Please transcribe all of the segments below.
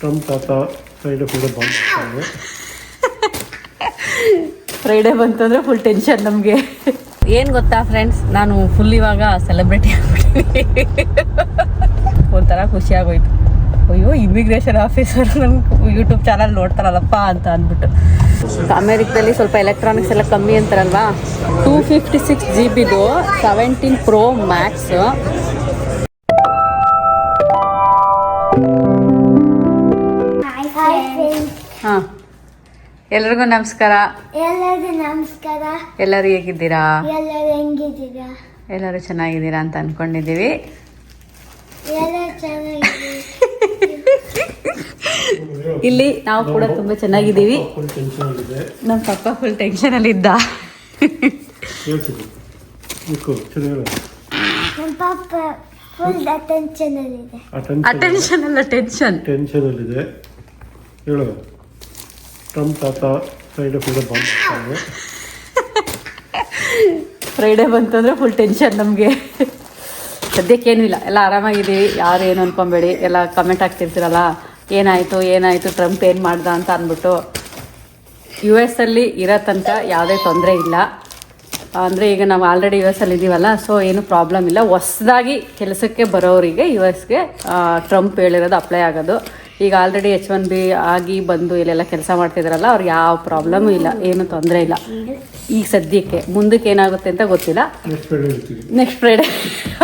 Trump ತಾತ Friday Friday ಬಂದ್ Friday Friday ಬಂತು ಅಂದರೆ ಫುಲ್ ಟೆನ್ಷನ್ ನಮಗೆ. ಏನು ಗೊತ್ತಾ ಫ್ರೆಂಡ್ಸ್ ನಾನು ಫುಲ್ ಇವಾಗ ಸೆಲೆಬ್ರಿಟಿ ಆಗ್ಬಿಟ್ಟಿದ್ದೀನಿ. ಒಂಥರ ಖುಷಿ ಆಗೋಯ್ತು. ಅಯ್ಯೋ ಇಮಿಗ್ರೇಷನ್ ಆಫೀಸರ್ ನಮ್ಗೆ ಯೂಟ್ಯೂಬ್ ಚಾನಲ್ ನೋಡ್ತಾರಲ್ಲಪ್ಪ ಅಂತ ಅಂದ್ಬಿಟ್ಟು. ಅಮೇರಿಕದಲ್ಲಿ ಸ್ವಲ್ಪ ಎಲೆಕ್ಟ್ರಾನಿಕ್ಸ್ ಎಲ್ಲ ಕಮ್ಮಿ ಅಂತಾರಲ್ವಾ? ಟೂ ಫಿಫ್ಟಿ ಸಿಕ್ಸ್ ಜಿ ಬಿದು ಸೆವೆಂಟೀನ್ ಪ್ರೋ ಮ್ಯಾಕ್ಸ್ ಎಲ್ರಿಗೂ ನಮಸ್ಕಾರ. ಎಲ್ಲರಿಗೂ ನಮಸ್ಕಾರ. ಎಲ್ಲರೂ ಹೇಗಿದ್ದೀರಾ? ಎಲ್ಲರೂ ಹೆಂಗಿದ್ದೀರಾ? ಎಲ್ಲರೂ ಚೆನ್ನಾಗಿದ್ದೀರಾ ಅಂತ ಅನ್ಕೊಂಡಿದ್ದೀವಿ. ಇಲ್ಲಿ ನಾವು ಕೂಡ ತುಂಬಾ ಚೆನ್ನಾಗಿದ್ದೀವಿ. ಟೆನ್ಷನ್ ನಮ್ಮ ಪಪ್ಪ ಫುಲ್ ಟೆನ್ಷನಲ್ಲಿ ಇದ್ದ. ಹೇಳ್ತಿದ್ದೆ ನಿಕ್ಕು ಚೆನ್ನಾಗಿ ನಮ್ಮ ಪಾಪ ಫುಲ್ ಅಟೆನ್ಷನ್ ಅಲ್ಲಿದೆ ಅಲ್ಲ ಟೆನ್ಷನ್ ಟೆನ್ಷನಲ್ಲಿದೆ ಹೇಳು. ಟ್ರಂಪ್ ತಾತ ಫ್ರೈಡೆ ಫುಲ್ ಬಂದು ಫ್ರೈಡೇ ಬಂತು ಅಂದರೆ ಫುಲ್ ಟೆನ್ಷನ್ ನಮಗೆ. ಸದ್ಯಕ್ಕೇನೂ ಇಲ್ಲ. ಎಲ್ಲ ಆರಾಮಾಗಿದ್ದೀವಿ. ಯಾರು ಏನು ಅನ್ಕೊಂಬೇಡಿ. ಎಲ್ಲ ಕಮೆಂಟ್ ಹಾಕ್ತಿರ್ತೀರಲ್ಲ. ಏನಾಯಿತು ಏನಾಯಿತು ಟ್ರಂಪ್ ಏನು ಮಾಡ್ದ ಅಂತ ಅಂದ್ಬಿಟ್ಟು. ಯು ಎಸ್ ಅಲ್ಲಿ ಇರೋ ತನಕ ಯಾವುದೇ ತೊಂದರೆ ಇಲ್ಲ. ಅಂದರೆ ಈಗ ನಾವು ಆಲ್ರೆಡಿ ಯು ಎಸ್ ಅಲ್ಲಿ ಇದ್ದೀವಲ್ಲ ಸೊ ಏನು ಪ್ರಾಬ್ಲಮ್ ಇಲ್ಲ. ಹೊಸದಾಗಿ ಕೆಲಸಕ್ಕೆ ಬರೋರಿಗೆ ಯು ಎಸ್ಗೆ ಟ್ರಂಪ್ ಹೇಳಿರೋದು ಅಪ್ಲೈ ಆಗೋದು. ಈಗ ಆಲ್ರೆಡಿ ಎಚ್ ಒನ್ ಬಿ ಆಗಿ ಬಂದು ಇಲ್ಲೆಲ್ಲ ಕೆಲಸ ಮಾಡ್ತಿದ್ರಲ್ಲ ಅವ್ರಿಗೆ ಯಾವ ಪ್ರಾಬ್ಲಮ್ ಇಲ್ಲ ಏನು ತೊಂದರೆ ಇಲ್ಲ. ಈಗ ಸದ್ಯಕ್ಕೆ ಮುಂದಕ್ಕೆ ಏನಾಗುತ್ತೆ ಅಂತ ಗೊತ್ತಿಲ್ಲ. ನೆಕ್ಸ್ಟ್ ಫ್ರೈಡೇ ಇರ್ತೀವಿ ನೆಕ್ಸ್ಟ್ ಫ್ರೈಡೆ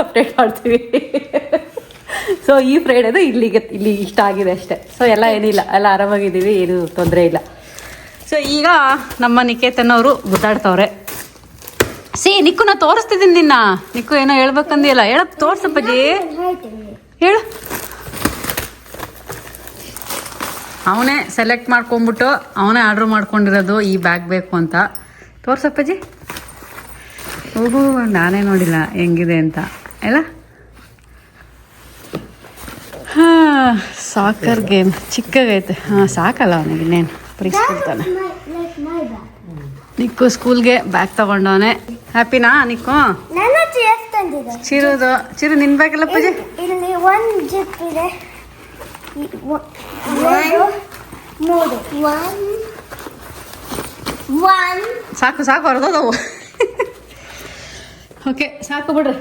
ಅಪ್ಡೇಟ್ ಮಾಡ್ತೀವಿ. ಸೊ ಈ ಫ್ರೈಡೇದು ಇಲ್ಲಿಗೆ ಇಲ್ಲಿ ಇಷ್ಟ ಆಗಿದೆ ಅಷ್ಟೇ. ಸೊ ಎಲ್ಲ ಏನಿಲ್ಲ ಎಲ್ಲ ಆರಾಮಾಗಿದ್ದೀವಿ ಏನು ತೊಂದರೆ ಇಲ್ಲ. ಸೊ ಈಗ ನಮ್ಮ ನಿಕೇತನ್ ಅವರು ಗುದ್ದಾಡ್ತವ್ರೆ. ಸಿ ನಿಕ್ಕು ನಾ ತೋರಿಸ್ತಿದ್ದೀನಿ ನಿನ್ನ. ನಿಕ್ಕು ಏನೋ ಹೇಳ್ಬೇಕಂದಿಲ್ಲ ಹೇಳ ತೋರ್ಸಪ್ಪಜ್ಜಿ ಹೇಳ್ತೀನಿ ಹೇಳು. ಅವನೇ ಸೆಲೆಕ್ಟ್ ಮಾಡ್ಕೊಂಬಿಟ್ಟು ಅವನೇ ಆರ್ಡ್ರ್ ಮಾಡ್ಕೊಂಡಿರೋದು ಈ ಬ್ಯಾಗ್ ಬೇಕು ಅಂತ. ತೋರ್ಸಪ್ಪಜ್ಜಿ ಹೋಗು ನಾನೇ ನೋಡಿಲ್ಲ ಹೆಂಗಿದೆ ಅಂತ. ಎಲ್ಲ? ಹಾಂ ಸಾಕರ್ ಗೇಮ್ ಚಿಕ್ಕಗೈತೆ. ಹಾಂ ಸಾಕಲ್ಲ ಅವನಿಗೆ ಇನ್ನೇನು. ಬ್ಯಾಗ್ ನಿಕ್ಕು ಸ್ಕೂಲ್ಗೆ ಬ್ಯಾಗ್ ತಗೊಂಡವನೆ. ಹ್ಯಾಪಿನಾ ನಿಕ್ಕು? ಚಿರುದು. ಚಿರು ನಿನ್ ಬ್ಯಾಗ್ ಎಲ್ಲ ಪೂಜೆ ಇಲ್ಲಿ ಒಂದು ಜಿಪ್ ಇದೆ. ಮೂರು ಒನ್ ಒನ್ ಸಾಕು ಸಾಕು ಹೊರದೋದವು ಓಕೆ ಸಾಕು ಬಿಡ್ರಿ.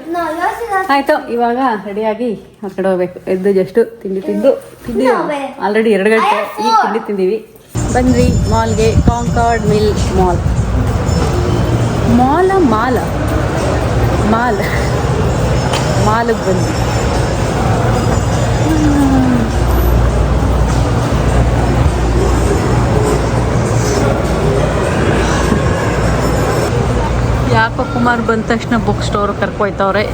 ಆಯಿತು ಇವಾಗ ರೆಡಿಯಾಗಿ ಆ ಕಡೆ ಹೋಗ್ಬೇಕು. ಎದ್ದು ಜಸ್ಟ್ ತಿಂಡಿ ತಿಂದು ತಿಂದು. ಆಲ್ರೆಡಿ ಎರಡು ಗಂಟೆ ಈ ತಿಂಡಿ ತಿಂದೀವಿ. ಬಂದ್ವಿ ಮಾಲ್ಗೆ ಕಾಂಕಾರ್ಡ್ ಮಿಲ್ ಮಾಲ್ ಮಾಲ ಮಾಲ ಮಾಲ್. ಮಾಲಿಗೆ ಬಂದ್ವಿ. ಯಾಕೋ ಕುಮಾರ್ ಬಂದ ತಕ್ಷಣ ಬುಕ್ ಸ್ಟೋರ್ ಕರ್ಕೊಯ್ತವ್ರೆ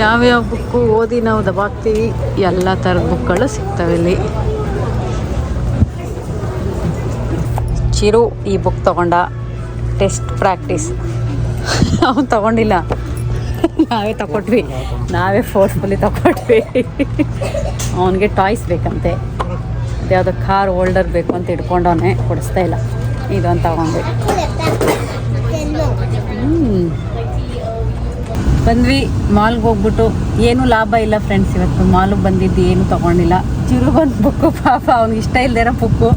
ಯಾವ್ಯಾವ ಬುಕ್ಕು ಓದಿ ನಾವು ದಬಾಕ್ತೀವಿ, ಎಲ್ಲ ಥರದ ಬುಕ್ಗಳು ಸಿಗ್ತವೆ ಇಲ್ಲಿ. ಚಿರು, ಈ ಬುಕ್ ತಗೊಂಡ. ಟೆಸ್ಟ್ ಪ್ರಾಕ್ಟೀಸ್ ಅವನು ತಗೊಂಡಿಲ್ಲ. ನಾವೇ ತಗೊಟ್ವಿ ನಾವೇ ಫೋರ್ಸ್ಫುಲಿ ತಗೊಟ್ವಿ ಅವನಿಗೆ ಟಾಯ್ಸ್ ಬೇಕಂತೆ. ಅದ್ಯಾವುದೋ ಕಾರ್ ಓಲ್ಡರ್ ಬೇಕು ಅಂತ ಇಟ್ಕೊಂಡವನೇ, ಕೊಡಿಸ್ತಾ ಇಲ್ಲ. ಇದೊಂದು ತಗೊಂಡ್ವಿ. ಹ್ಮ್. ಬಂದ್ವಿ ಮಾಲ್ಗೆ ಹೋಗ್ಬಿಟ್ಟು, ಏನು ಲಾಭ ಇಲ್ಲ ಫ್ರೆಂಡ್ಸ್ ಇವತ್ತು. ಮಾಲ್ಗೆ ಬಂದಿದ್ದು ಏನು ತಗೊಂಡಿಲ್ಲ. ಚಿರು ಬಂದು ಬುಕ್ಕು, ಪಾಪ ಅವ್ನಿಗೆ ಇಷ್ಟ ಇಲ್ದೇರ ಬುಕ್ಕು.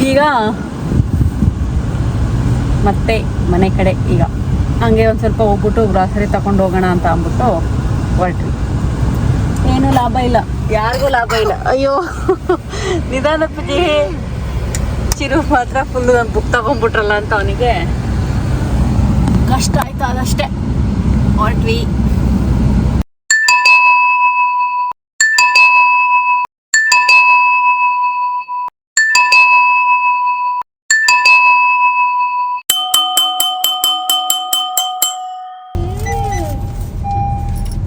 ಈಗ ಮತ್ತೆ ಮನೆ ಕಡೆ ಈಗ. ಹಂಗೆ ಒಂದು ಸ್ವಲ್ಪ ಹೋಗ್ಬಿಟ್ಟು ಗ್ರಾಸರಿ ತಗೊಂಡು ಹೋಗೋಣ ಅಂತ ಅಂದ್ಬಿಟ್ಟು ಹೊರಟ್ರಿ ಏನು ಲಾಭ ಇಲ್ಲ. ಯಾರಿಗೂ ಲಾಭ ಇಲ್ಲ. ಅಯ್ಯೋ, ನಿಧಾನ ಪೂಜೆ. ಚಿರು ಮಾತ್ರ ಫುಲ್ ನಾನು ಬುಕ್ ತಗೊಂಡ್ಬಿಟ್ರಲ್ಲ ಅಂತ ಅವನಿಗೆ. ಕಷ್ಟ ಆಯ್ತು ಅದಷ್ಟೇ. ಹೊರಟ್ವಿ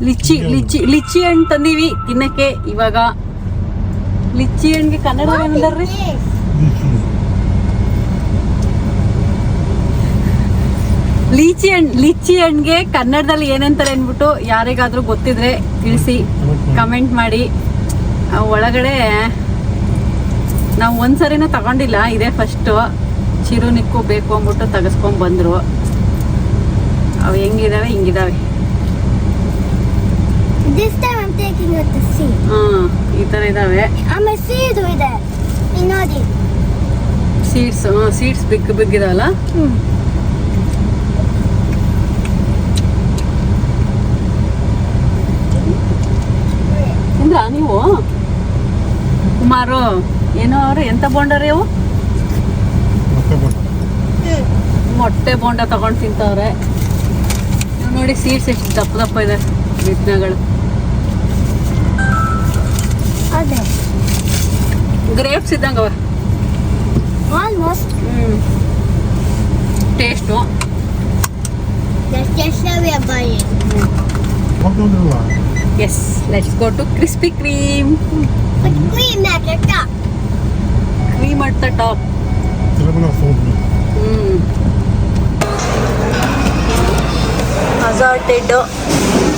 ಲಿಚ್ಚಿ ಲಿಚ್ಚಿ ಲಿಚ್ಚಿ ಹಣ್ಣು ತಂದೀವಿ ತಿನ್ನಕ್ಕೆ ಇವಾಗ ಲಿಚ್ಚಿ ಹಣ್ಣಿಗೆ ಕನ್ನಡ ಏನಂದಾರ್ರಿ ಲೀಚಿ ಹಣ್ಣು ಲಿಚ್ಚಿ ಹಣ್ಣಿಗೆ ಕನ್ನಡದಲ್ಲಿ ಏನಂತಾರೆ ಅಂದ್ಬಿಟ್ಟು ಯಾರಿಗಾದ್ರೂ ಗೊತ್ತಿದ್ರೆ ತಿಳಿಸಿ ಕಮೆಂಟ್ ಮಾಡಿ. ಆ ಒಳಗಡೆ ನಾವು ಒಂದ್ಸರಿನೂ ತಗೊಂಡಿಲ್ಲ. ಇದೇ ಫಸ್ಟು ಚಿರು ನಿಕ್ಕು ಬೇಕು ಅಂದ್ಬಿಟ್ಟು ತೆಗೆಸ್ಕೊಂಡು ಬಂದರು. ಅವು ಹೆಂಗಿದಾವೆ ಹಿಂಗಿದಾವೆ. This time I'm taking with to sea. ಹಾಂ ಈ ಥರ ಇದಾವೆ. ಆಮೇಲೆ ಸೀದು ಇದೆ ಇಲ್ಲಿ ನೋಡಿ ಸೀಡ್ಸ್ ಸೀಡ್ಸ್ ಬಿಗ್ ಬಿಗ್ ಇದಾವಲ್ಲ ಹ್ಮ್. ತಿಂದ್ರಾ ನೀವು? ಕುಮಾರು ಏನೋ ಅವರು ಎಂತ ಬೋಂಡರಿ ಅವು ಮೊಟ್ಟೆ ಬೋಂಡ. ತಗೊಂಡು ತಿಂತಾವ್ರೆ. ನೀವು ನೋಡಿ ಸೀಡ್ಸ್ ಎಷ್ಟು ದಪ್ಪ ದಪ್ಪ ಇದೆ ಬಿತ್ತನೆಗಳು ಅದೇ ಗ್ರೇಪ್ಸ್ ಇದ್ದಂಗೆ ಅವ ಆಲ್ಮೋಸ್ಟ್ ಹ್ಞೂ taste That's just how we are buying. Yes let's go to Krispy Kreme But green at the top. Cream at the top ಹ್ಞೂ ಅಸಾರ್ಟೆಡ್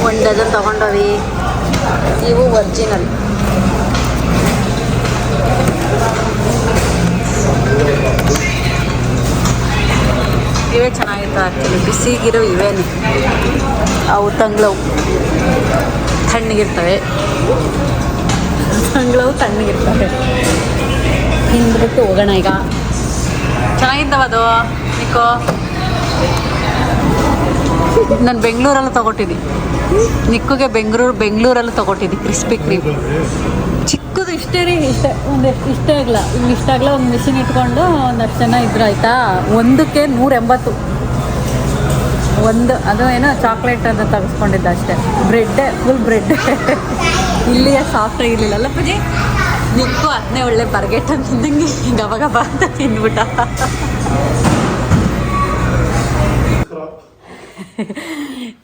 ಒಂದು ಡಜನ್ ತಗೊಂಡವಿ ಇವು ಒರ್ಜಿನಲ್ ಇವೇ ಚೆನ್ನಾಗಿತ್ತು ಆ್ಯಕ್ಚುಲಿ ಬಿಸಿಗಿರೋ ಇವೇನೆ ಅವು ತಂಗ್ಳವು. ತಣ್ಣಗಿರ್ತವೆ. ತಂಗ್ಳವು ತಣ್ಣಗಿರ್ತವೆ. ಹಿಂದ್ಬಿಟ್ಟು ಹೋಗೋಣ ಈಗ. ಚೆನ್ನಾಗಿದ್ದಾವದು ನಿಕ್ಕೋ ನಾನು ಬೆಂಗಳೂರಲ್ಲೂ ತಗೊಟ್ಟಿದ್ದಿ ನಿಕ್ಕುಗೆ ಬೆಂಗಳೂರು ಬೆಂಗಳೂರಲ್ಲೂ ತಗೊಟ್ಟಿದ್ದಿ ಕ್ರಿಸ್ಪಿ ಕ್ರೀಮ್ ಚಿಕ್ಕದು ಇಷ್ಟೇ ರೀ, ಇಷ್ಟ ಒಂದು ಇಷ್ಟ ಆಗಲ್ಲ ಇಲ್ಲಿ ಇಷ್ಟ ಆಗಲ್ಲ ಒಂದು ಮಿಷಿನ್ ಇಟ್ಕೊಂಡು ಒಂದಷ್ಟು ಜನ ಇದ್ರು, ಆಯಿತಾ? ಒಂದಕ್ಕೆ ನೂರ ಎಂಬತ್ತು ಒಂದು ಅದು ಏನೋ ಚಾಕ್ಲೇಟ್ ಅಂತ ತೆಗೆಸ್ಕೊಂಡಿದ್ದ ಅಷ್ಟೇ. ಬ್ರೆಡ್ಡೆ ಫುಲ್ ಬ್ರೆಡ್ ಇಲ್ಲಿಯ ಸಾಫ್ಟ್ ಇರಲಿಲ್ಲ. ಅಲ್ಲ ಪೂಜೆ, ನಿಕ್ಕು ಅದನ್ನೇ ಒಳ್ಳೆ ಬರ್ಗೆಟ್ ಅಂತ ತಿಂದಂಗೆ ಗಬ ಗಬ ಅಂತ ತಿಂದ್ಬಿಟ್ಟ.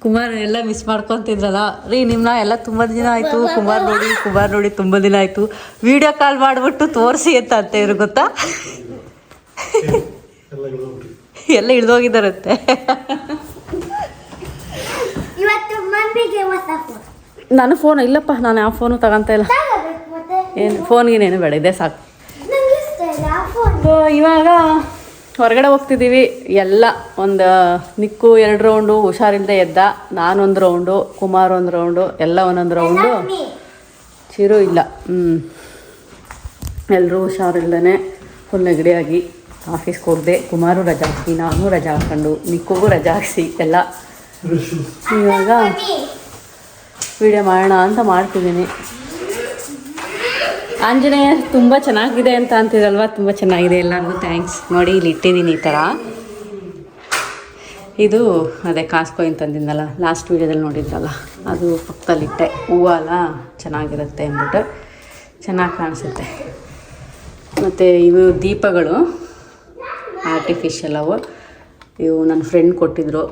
ಕುಮಾರ್ ಎಲ್ಲ ಮಿಸ್ ಮಾಡ್ಕೊತಿದ್ರಲ್ಲ. ರೀ ನಿಮ್ಮನ್ನ ಎಲ್ಲ ತುಂಬ ದಿನ ಆಯಿತು. ಕುಮಾರ್ ನೋಡಿ ಕುಮಾರ್ ನೋಡಿ ತುಂಬ ದಿನ ಆಯಿತು. ವಿಡಿಯೋ ಕಾಲ್ ಮಾಡಿಬಿಟ್ಟು ತೋರಿಸಿ ಅಂತ ಅಂತ ಇವ್ರು ಗೊತ್ತಾ? ಎಲ್ಲ ಇಳಿದೋಗಿದ್ದಾರಂತೆ. ನಾನು ಫೋನ್ ಇಲ್ಲಪ್ಪ ನಾನು ಯಾವ ಫೋನು ತಗೊಂತ ಇಲ್ಲ. ಏನು ಫೋನ್ಗೆ ಏನು ಫೋನ್ಗೇನೇನು ಬೇಡ ಇದೆ ಸಾಕು. ಇವಾಗ ಹೊರಗಡೆ ಹೋಗ್ತಿದ್ದೀವಿ ಎಲ್ಲ ಒಂದು ನಿಕ್ಕು ಎರಡು ರೌಂಡು ಹುಷಾರಿಲ್ಲದೆ ಎದ್ದ ನಾನೊಂದು ರೌಂಡು ಕುಮಾರ್ ಒಂದು ರೌಂಡು ಎಲ್ಲ ಒಂದೊಂದು ರೌಂಡು ಚಿರು ಇಲ್ಲ ಹ್ಞೂ ಎಲ್ಲರೂ ಹುಷಾರಿಲ್ಲದೇ ಫುಲ್ ನೆಗಡಿಯಾಗಿ ಆಫೀಸ್ಗೆ ಹೋಗಿದೆ ಕುಮಾರು ರಜಾ ಹಾಕಿ ನಾನು ರಜಾ ಹಾಕ್ಕೊಂಡು ನಿಕ್ಕುಗೂ ರಜಾ ಹಾಕ್ಸಿ ಎಲ್ಲ. ಇವಾಗ ವಿಡಿಯೋ ಮಾಡೋಣ ಅಂತ ಮಾಡ್ತಿದ್ದೀನಿ. ಆಂಜನೇಯ, ತುಂಬ ಚೆನ್ನಾಗಿದೆ ಅಂತ ಅಂತಿರಲ್ವ? ತುಂಬ ಚೆನ್ನಾಗಿದೆ ಎಲ್ಲರಿಗೂ. ಥ್ಯಾಂಕ್ಸ್ ನೋಡಿ, ಇಲ್ಲಿ ಇಟ್ಟಿದ್ದೀನಿ ಈ ಥರ ಇದು ಅದೇ ಕಾಸ್ಕೊ ತಂದಿದ್ದಲ್ಲ ಲಾಸ್ಟ್ ವೀಡಿಯೋದಲ್ಲಿ ನೋಡಿದ್ರಲ್ಲ. ಅದು ಪಕ್ಕದಲ್ಲಿಟ್ಟೆ. ಹೂವು ಅಲ್ಲ ಚೆನ್ನಾಗಿರುತ್ತೆ ಅಂದ್ಬಿಟ್ಟು. ಚೆನ್ನಾಗಿ ಕಾಣಿಸುತ್ತೆ. ಮತ್ತು ಇವು ದೀಪಗಳು ಆರ್ಟಿಫಿಷಿಯಲ್ ಅವು. ಇವು ನನ್ನ ಫ್ರೆಂಡ್ ಕೊಟ್ಟಿದ್ರು.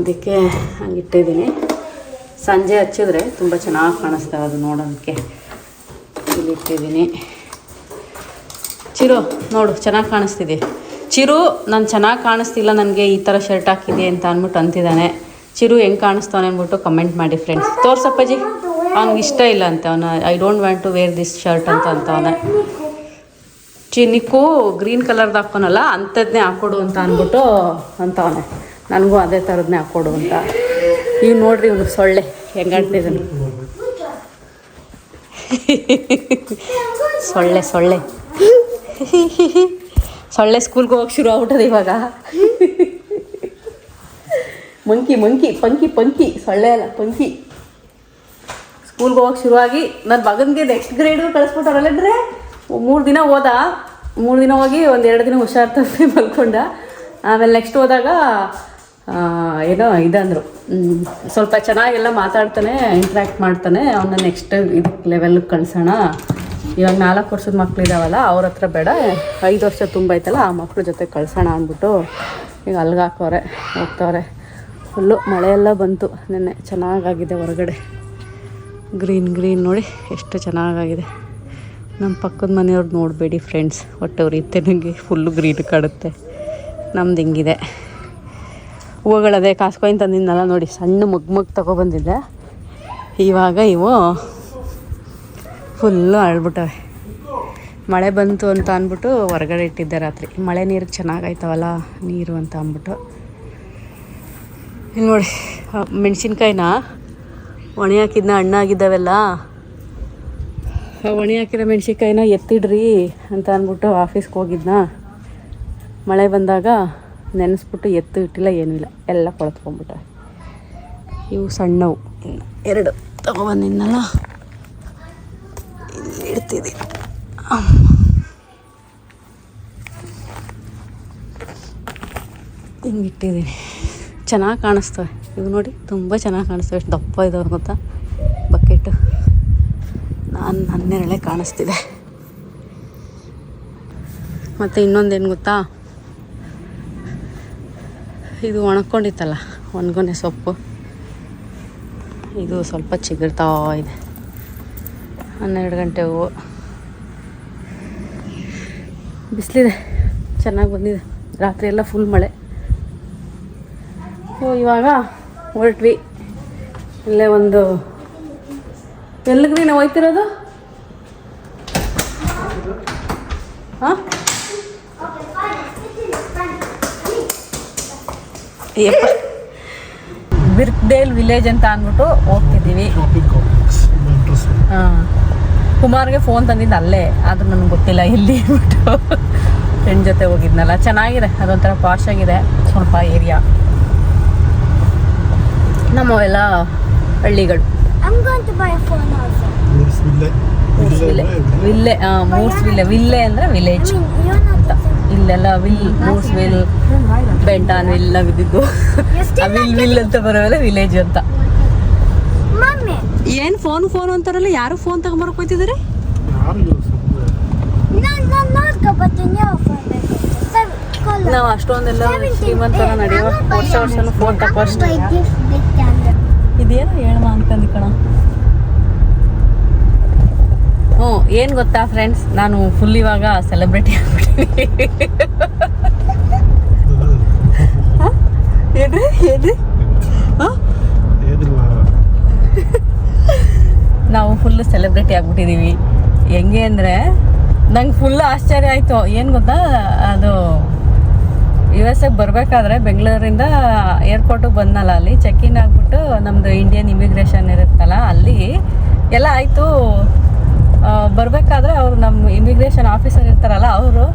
ಅದಕ್ಕೆ ಹಂಗಿಟ್ಟಿದ್ದೀನಿ ಸಂಜೆ ಹಚ್ಚಿದ್ರೆ ತುಂಬ ಚೆನ್ನಾಗಿ ಕಾಣಿಸ್ತವೆ ಅದು ನೋಡೋದಕ್ಕೆ. ಇಲ್ಲಿ ಇಟ್ಟಿದ್ದೀನಿ ಚಿರು, ನೋಡು, ಚೆನ್ನಾಗಿ ಕಾಣಿಸ್ತಿದೆ. ಚಿರು, ನಾನು ಚೆನ್ನಾಗಿ ಕಾಣಿಸ್ತಿಲ್ಲ, ನನಗೆ ಈ ಥರ ಶರ್ಟ್ ಹಾಕಿದೆ ಅಂತ ಅಂದ್ಬಿಟ್ಟು ಅಂತಿದ್ದಾನೆ. ಚಿರು, ಹೆಂಗೆ ಕಾಣಿಸ್ತಾನೆ ಅಂದ್ಬಿಟ್ಟು ಕಮೆಂಟ್ ಮಾಡಿ ಫ್ರೆಂಡ್ಸ್ ತೋರ್ಸಪ್ಪಾಜಿ ಅವ್ನಿಗೆ ಇಷ್ಟ ಇಲ್ಲ ಅಂತ, ಅವನ I don't want to wear this shirt ಅಂತ ಅಂತವನ ನಿಕ್ಕು ಗ್ರೀನ್ ಕಲರ್ದು ಹಾಕೋನಲ್ಲ, ಅಂಥದ್ನೇ ಹಾಕ್ಕೊಡು ಅಂತ ಅಂದ್ಬಿಟ್ಟು ಅಂತವನೆ ನನಗೂ ಅದೇ ಥರದ್ನೇ ಹಾಕ್ಕೊಡು ಅಂತ. ಇವ್ ನೋಡ್ರಿ, ಇವನು ಸೊಳ್ಳೆ. ಹೆಂಗಾಡ್ತಿದ್ದಾನೆ ಸೊಳ್ಳೆ ಸೊಳ್ಳೆ. ಸೊಳ್ಳೆ ಸ್ಕೂಲ್ಗೆ ಹೋಗಕ್ಕೆ ಶುರು ಆಗ್ಬಿಟ್ಟದೆ ಇವಾಗ. ಮಂಕಿ ಮಂಕಿ, ಪಂಕಿ ಪಂಕಿ, ಸೊಳ್ಳೆ ಅಲ್ಲ, ಪಂಕಿ. ಸ್ಕೂಲ್ಗೆ ಹೋಗಕ್ಕೆ ಶುರುವಾಗಿ ನನ್ನ ಮಗನಿಗೆ ನೆಕ್ಸ್ಟ್ ಗ್ರೇಡು ಕಳಿಸ್ಬಿಟ್ಟವ್ರಲ್ಲಂದ್ರೆ ಮೂರು ದಿನ ಹೋದ ಮೂರು ದಿನ ಹೋಗಿ ಒಂದು ಎರಡು ದಿನ ಹುಷಾರ್ ತಪ್ಪಿ ಮಲ್ಕೊಂಡ. ಆಮೇಲೆ ನೆಕ್ಸ್ಟ್ ಹೋದಾಗ ಏನೋ ಇದಂದರು. ಸ್ವಲ್ಪ ಚೆನ್ನಾಗೆಲ್ಲ ಮಾತಾಡ್ತಾನೆ ಇಂಟ್ರ್ಯಾಕ್ಟ್ ಮಾಡ್ತಾನೆ. ಅವನ್ನ ನೆಕ್ಸ್ಟ್ ಇದು ಲೆವೆಲ್ಗೆ ಕಳ್ಸೋಣ. ಇವಾಗ ನಾಲ್ಕು ವರ್ಷದ ಮಕ್ಳು ಇದಾವಲ್ಲ ಅವ್ರ ಹತ್ರ ಬೇಡ. ಐದು ವರ್ಷ ತುಂಬೈತಲ್ಲ ಆ ಮಕ್ಳ ಜೊತೆ ಕಳ್ಸೋಣ ಅಂದ್ಬಿಟ್ಟು ಈಗ ಅಲ್ಗೆ ಹಾಕೋರೆ ಹೋಗ್ತವ್ರೆ. ಫುಲ್ಲು ಮಳೆಯೆಲ್ಲ ಬಂತು, ನೆನ್ನೆ. ಚೆನ್ನಾಗಾಗಿದೆ ಹೊರಗಡೆ. ಗ್ರೀನ್ ಗ್ರೀನ್ ನೋಡಿ, ಎಷ್ಟು ಚೆನ್ನಾಗಾಗಿದೆ. ನಮ್ಮ ಪಕ್ಕದ ಮನೆಯವ್ರು ನೋಡಬೇಡಿ ಫ್ರೆಂಡ್ಸ್ ಒಟ್ಟು ಅವ್ರ ಇತ್ತೆ ನನಗೆ ಫುಲ್ಲು ಗ್ರೀನ್ ಕಾಡುತ್ತೆ ನಮ್ದು ಹಿಂಗಿದೆ. ಹೂವುಗಳದೇ ಕಾಸ್ಕೊಯ್ನ್ ತಂದಿದ್ನಲ್ಲ ನೋಡಿ, ಸಣ್ಣ ಮಗ್ ಮಗ್ ತಗೊಬಂದಿದ್ದೆ ಇವಾಗ ಇವು ಫುಲ್ಲು ಅಳ್ಬಿಟ್ಟವೆ. ಮಳೆ ಬಂತು ಅಂತ ಅಂದ್ಬಿಟ್ಟು ಹೊರಗಡೆ ಇಟ್ಟಿದ್ದೆ ರಾತ್ರಿ. ಮಳೆ ನೀರಿಗೆ ಚೆನ್ನಾಗಾಯ್ತವಲ್ಲ, ನೀರು ಅಂತ ಅಂದ್ಬಿಟ್ಟು. ಇಲ್ಲಿ ನೋಡಿ ಮೆಣಸಿನ್ಕಾಯಿನ ಒಣೆ ಹಾಕಿದ್ನ, ಹಣ್ಣಾಗಿದ್ದಾವೆಲ್ಲ. ಒಣೆ ಹಾಕಿರೋ ಮೆಣಸಿನ್ಕಾಯಿನ ಎತ್ತಿಡ್ರಿ ಅಂತ ಅಂದ್ಬಿಟ್ಟು ಆಫೀಸ್ಗೆ ಹೋಗಿದ್ನ. ಮಳೆ ಬಂದಾಗ ನೆನೆಸ್ಬಿಟ್ಟು ಎತ್ತು ಇಟ್ಟಿಲ್ಲ, ಏನೂ ಇಲ್ಲ. ಎಲ್ಲ ಕೊಳತ್ಕೊಂಡ್ಬಿಟ್ರೆ ಇವು ಸಣ್ಣವು. ಎರಡು. ತಗೊಬಂದಿದ್ನಲ್ಲ ಇಲ್ಲಿ ಇಡ್ತಿದ್ದೆ. ಹಿಂಗೆ ಇಟ್ಟಿದ್ದೀನಿ. ಚೆನ್ನಾಗಿ ಕಾಣಿಸ್ತವೆ. ಇವು ನೋಡಿ, ತುಂಬ ಚೆನ್ನಾಗಿ ಕಾಣಿಸ್ತವೆ. ಎಷ್ಟು ದಪ್ಪ ಇದಾವೆ ಗೊತ್ತಾ? ಬಕೆಟು. ನಾನು ನನ್ನೆರಳೆ ಕಾಣಿಸ್ತಿದೆ. ಮತ್ತು ಇನ್ನೊಂದೇನು ಗೊತ್ತಾ? ಇದು ಒಣಕೊಂಡಿತ್ತಲ್ಲ, ಒಣಗೊನೆ ಸೊಪ್ಪು. ಇದು ಸ್ವಲ್ಪ ಚಿಗುರ್ತಾ ಇದೆ. ಹನ್ನೆರಡು ಗಂಟೆ ಹೂವು. ಬಿಸಿಲಿದೆ, ಚೆನ್ನಾಗಿ ಬಂದಿದೆ. ರಾತ್ರಿ ಎಲ್ಲ ಫುಲ್ ಮಳೆ. ಸೊ ಇವಾಗ ಹೊರಟ್ವಿ. ಇಲ್ಲೇ ಒಂದು, ಎಲ್ಲಿಗೆ ನಾವು ಹೋಯ್ತಿರೋದು? ಹಾಂ? ಬಿರ್ಕ್ಡೇಲ್ ವಿಲೇಜ್ ಅಂತ ಅಂದ್ಬಿಟ್ಟು ಹೋಗ್ತಿದ್ದೀವಿ. ಹಾಂ. ಕುಮಾರ್ಗೆ ಫೋನ್ ತಂದಿದ್ದು ಅಲ್ಲೇ ಆದ್ರೂ ನನಗೆ ಗೊತ್ತಿಲ್ಲ ಇಲ್ಲಿ ಬಿಟ್ಟು ಫ್ರೆಂಡ್ ಜೊತೆ ಹೋಗಿದ್ನಲ್ಲ. ಚೆನ್ನಾಗಿದೆ. ಅದೊಂಥರ ಪಾಶ್ ಆಗಿದೆ. ಸ್ವಲ್ಪ ಏರಿಯಾ ನಮ್ಮವೆಲ್ಲ ಹಳ್ಳಿಗಳು. I'm going to buy a phone also. Mooresville ville ಹಾಂ ಮೂರ್ಸ್ ವಿಲ್ಲೆ ವಿಲ್ಲೆ ಅಂದರೆ ವಿಲೇಜ್ ಇಲ್ಲೆಲ್ಲ ville Mooresville Bentonville ಆ ವಿಲ್ ವಿಲ್ ಅಂತ ಬರೋವೆಲ್ಲ ವಿಲೇಜ್ ಅಂತ. ಏನ್ ಏನು ಫೋನ್ ಫೋನ್ ಅಂತಾರಲ್ಲ ಯಾರು ಫೋನ್ ತಗೊಂಬರಕ್ color. ನಾವು ಅಷ್ಟೊಂದೆಲ್ಲ. ಶ್ರೀಮಂತರ ನಡೆಯುವ ವರ್ಷ ವರ್ಷನೂ ಫೋನ್ I'm ಅಷ್ಟೇ ಇದೇನು ಹೇಳುವ ಅನ್ಕಂದಿ ಕಣ. ಹ್ಞೂ ಏನು ಗೊತ್ತಾ ಫ್ರೆಂಡ್ಸ್ ನಾನು ಫುಲ್ ಇವಾಗ ಸೆಲೆಬ್ರಿಟಿ ಆಗ್ಬಿಟ್ಟಿದ್ದೀನಿ. ಏನ್ರಿ ಏನ್ರಿ ಹಾಂ? ನಾವು ಫುಲ್ ಸೆಲೆಬ್ರಿಟಿ ಆಗ್ಬಿಟ್ಟಿದ್ದೀವಿ ಹೆಂಗೆ ಅಂದರೆ ನಂಗೆ ಫುಲ್ ಆಶ್ಚರ್ಯ ಆಯಿತು. ಏನು ಗೊತ್ತಾ? ಅದು ಯು ಎಸ್ ಎಗೆ ಬರಬೇಕಾದ್ರೆ ಬೆಂಗಳೂರಿಂದ ಏರ್ಪೋರ್ಟಿಗೆ ಬಂದನಲ್ಲ ಅಲ್ಲಿ ಚೆಕ್ ಇನ್ ಆಗಿಬಿಟ್ಟು ನಮ್ಮದು ಇಂಡಿಯನ್ ಇಮಿಗ್ರೇಷನ್ ಇರುತ್ತಲ್ಲ ಅಲ್ಲಿ ಎಲ್ಲ ಆಯಿತು. ಬರಬೇಕಾದ್ರೆ ಅವರು ನಮ್ಮ ಇಮಿಗ್ರೇಷನ್ ಆಫೀಸರ್ ಇರ್ತಾರಲ್ಲ ಅವರು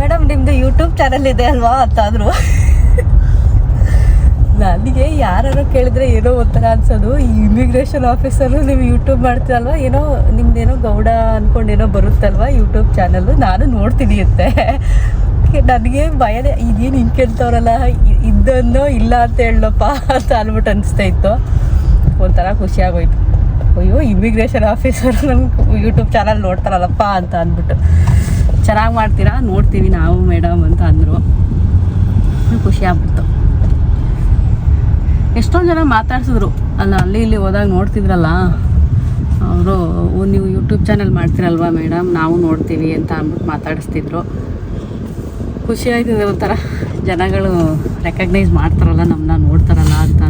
ಮೇಡಮ್ ನಿಮ್ಮದು ಯೂಟ್ಯೂಬ್ ಚಾನಲ್ ಇದೆ ಅಲ್ವಾ ಅಂತಾದರು. ನನಗೆ ಯಾರು ಕೇಳಿದ್ರೆ ಏನೋ ಒಂಥರ ಅನ್ಸೋದು. ಈ ಇಮಿಗ್ರೇಷನ್ ಆಫೀಸರು ನೀವು ಯೂಟ್ಯೂಬ್ ಮಾಡ್ತೀರಲ್ವ? ಏನೋ ನಿಮ್ದೇನೋ ಗೌಡ ಅಂದ್ಕೊಂಡೇನೋ ಬರುತ್ತಲ್ವಾ ಯೂಟ್ಯೂಬ್ ಚಾನಲ್ಲು ನಾನು ನೋಡ್ತೀನಿ ಅಂತೆ. ನನಗೆ ಭಯನೇ, ಇದೇನು ಹಿಂಗೆ ಕೇಳ್ತವ್ರಲ್ಲ? ಇದ್ದನ್ನೋ ಇಲ್ಲ ಅಂತ ಹೇಳಪ್ಪ ಅಂತ ಅನ್ಬಿಟ್ಟು ಅನಿಸ್ತಾ ಇತ್ತು. ಒಂಥರ ಖುಷಿ ಆಗೋಯ್ತು. ಅಯ್ಯೋ ಇಮಿಗ್ರೇಷನ್ ಆಫೀಸರ್ ನಮ್ಗೆ ಯೂಟ್ಯೂಬ್ ಚಾನಲ್ ನೋಡ್ತಾರಲ್ಲಪ್ಪ ಅಂತ ಅಂದ್ಬಿಟ್ಟು. ಚೆನ್ನಾಗಿ ಮಾಡ್ತೀರಾ? ನೋಡ್ತೀವಿ ನಾವು ಮೇಡಮ್ ಅಂತ ಅಂದರು. ಖುಷಿ ಆಗ್ಬಿಡ್ತು. ಎಷ್ಟೊಂದು ಜನ ಮಾತಾಡ್ಸಿದ್ರು. ಅಲ್ಲ, ಅಲ್ಲಿ ಇಲ್ಲಿ ಹೋದಾಗ ನೋಡ್ತಿದ್ರಲ್ಲ, ಅವರು ನೀವು ಯೂಟ್ಯೂಬ್ ಚಾನಲ್ ಮಾಡ್ತೀರಲ್ವಾ ಮೇಡಮ್ ನಾವು ನೋಡ್ತೀವಿ ಅಂತ ಅಂದ್ಬಿಟ್ಟು ಮಾತಾಡಿಸ್ತಿದ್ರು. ಖುಷಿ ಒಂಥರ. ಜನಗಳು ರೆಕಗ್ನೈಸ್ ಮಾಡ್ತಾರಲ್ಲ ನಮ್ಮನ್ನ ನೋಡ್ತಾರಲ್ಲ ಅಂತ.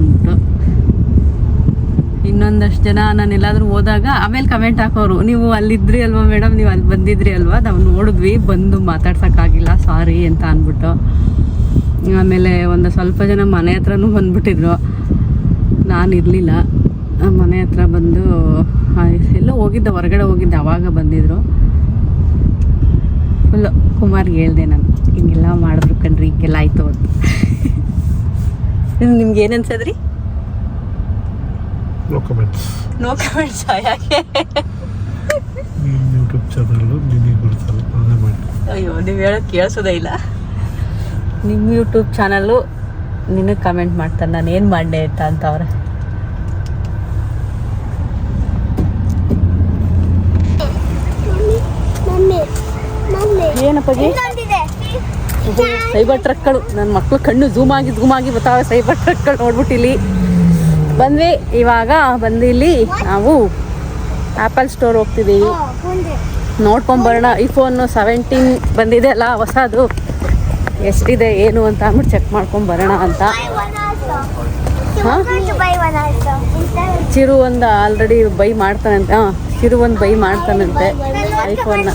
ಇನ್ನೊಂದಷ್ಟು ಜನ ನಾನು ಎಲ್ಲಾದರೂ ಹೋದಾಗ ಆಮೇಲೆ ಕಮೆಂಟ್ ಹಾಕೋರು, ನೀವು ಅಲ್ಲಿದ್ರಿ ಅಲ್ವಾ ಮೇಡಮ್ ನೀವು ಅಲ್ಲಿ ಬಂದಿದ್ರಿ ಅಲ್ವಾ? ನಾವು ನೋಡಿದ್ವಿ, ಬಂದು ಮಾತಾಡ್ಸೋಕ್ಕಾಗಿಲ್ಲ, ಸಾರಿ ಅಂತ ಅಂದ್ಬಿಟ್ಟು. ಆಮೇಲೆ ಒಂದು ಸ್ವಲ್ಪ ಜನ ಮನೆ ಹತ್ರನೂ ಬಂದ್ಬಿಟ್ಟಿದ್ರು. ನಾನು ಇರಲಿಲ್ಲ. ಮನೆ ಹತ್ರ ಬಂದು ಎಲ್ಲ ಹೋಗಿದ್ದೆ, ಹೊರಗಡೆ ಹೋಗಿದ್ದೆ, ಅವಾಗ ಬಂದಿದ್ರು. ಫುಲ್ಲು ಕುಮಾರ್ಗೆ ಹೇಳ್ದೆ ನಾನು, ಹಿಂಗೆಲ್ಲ ಮಾಡಿದ್ರು ಕಣ್ರಿ, ಹಿಂಗೆಲ್ಲ ಆಯಿತು ಅಂತ. ನಿಮ್ಗೆ ಏನು ಅನ್ಸದ್ರಿ? ನೋ ಕಮೆಂಟ್ಸ್ ನೋ ಕಮೆಂಟ್ಸ್ ಯಾಕೆ ನಿಮ್ಮ ಯೂಟ್ಯೂಬ್ ಚಾನಲ್ಲು ನಿನಗೆ ಬರ್ತಲ್ಲ ಅದೇ ಮಾಡಿ. ಅಯ್ಯೋ ನೀವು ಹೇಳೋದು ಕೇಳಿಸೋದೇ ಇಲ್ಲ. ನಿಮ್ಮ ಯೂಟ್ಯೂಬ್ ಚಾನಲ್ಲು ನಿನಗೆ ಕಮೆಂಟ್ ಮಾಡ್ತಾರೆ. ನಾನು ಏನು ಮಾಡಿದೆ ಅಂತ ಅಂತ ಅವ್ರೆ ಏನಪ್ಪ ಸೈಬರ್ ಟ್ರಕ್ಗಳು. ನನ್ನ ಮಕ್ಕಳು ಕಣ್ಣು ಝೂಮ್ ಆಗಿ ಝೂಮ್ ಆಗಿ ಬರ್ತಾವೆ. ಸೈಬರ್ ಟ್ರಕ್ಗಳು ನೋಡ್ಬಿಟ್ಟು ಇಲ್ಲಿ. ಬಂದ್ವಿ. ಇವಾಗ ಬಂದು ಇಲ್ಲಿ ನಾವು ಆಪಲ್ ಸ್ಟೋರ್ ಹೋಗ್ತಿದ್ದೀವಿ. ನೋಡ್ಕೊಂಬರೋಣ. ಈ ಫೋನು ಸೆವೆಂಟೀನ್ ಬಂದಿದೆ ಅಲ್ಲ ಹೊಸದು. ಎಷ್ಟಿದೆ ಏನು ಅಂತ ಅಂದ್ಬಿಟ್ಟು ಚೆಕ್ ಮಾಡ್ಕೊಂಬರೋಣ ಅಂತ. ಚಿರು ಒಂದು ಆಲ್ರೆಡಿ ಬೈ ಮಾಡ್ತಾನಂತೆ. ಹಾಂ ಚಿರು ಒಂದು ಬೈ ಮಾಡ್ತಾನಂತೆ ಐಫೋನ್ನ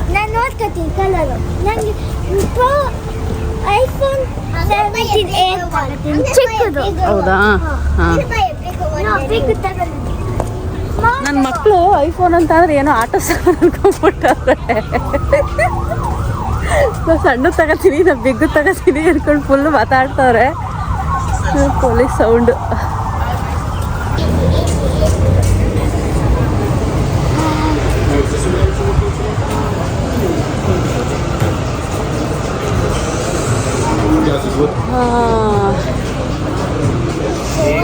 ಹೌದಾ? ಹಾಂ. ನನ್ನ ಮಕ್ಕಳು ಐಫೋನ್ ಅಂತ ಅಂದ್ರೆ ಏನೋ ಆಟ ಸಾಮಾನು ಸಣ್ಣ ತಗೋತೀನಿ ನಾ ಬಿಗ್ಗು ತಗೋತೀನಿ ಅನ್ಕೊಂಡು ಫುಲ್ ಮಾತಾಡ್ತವ್ರೆ. ಪೊಲೀಸ್ ಸೌಂಡು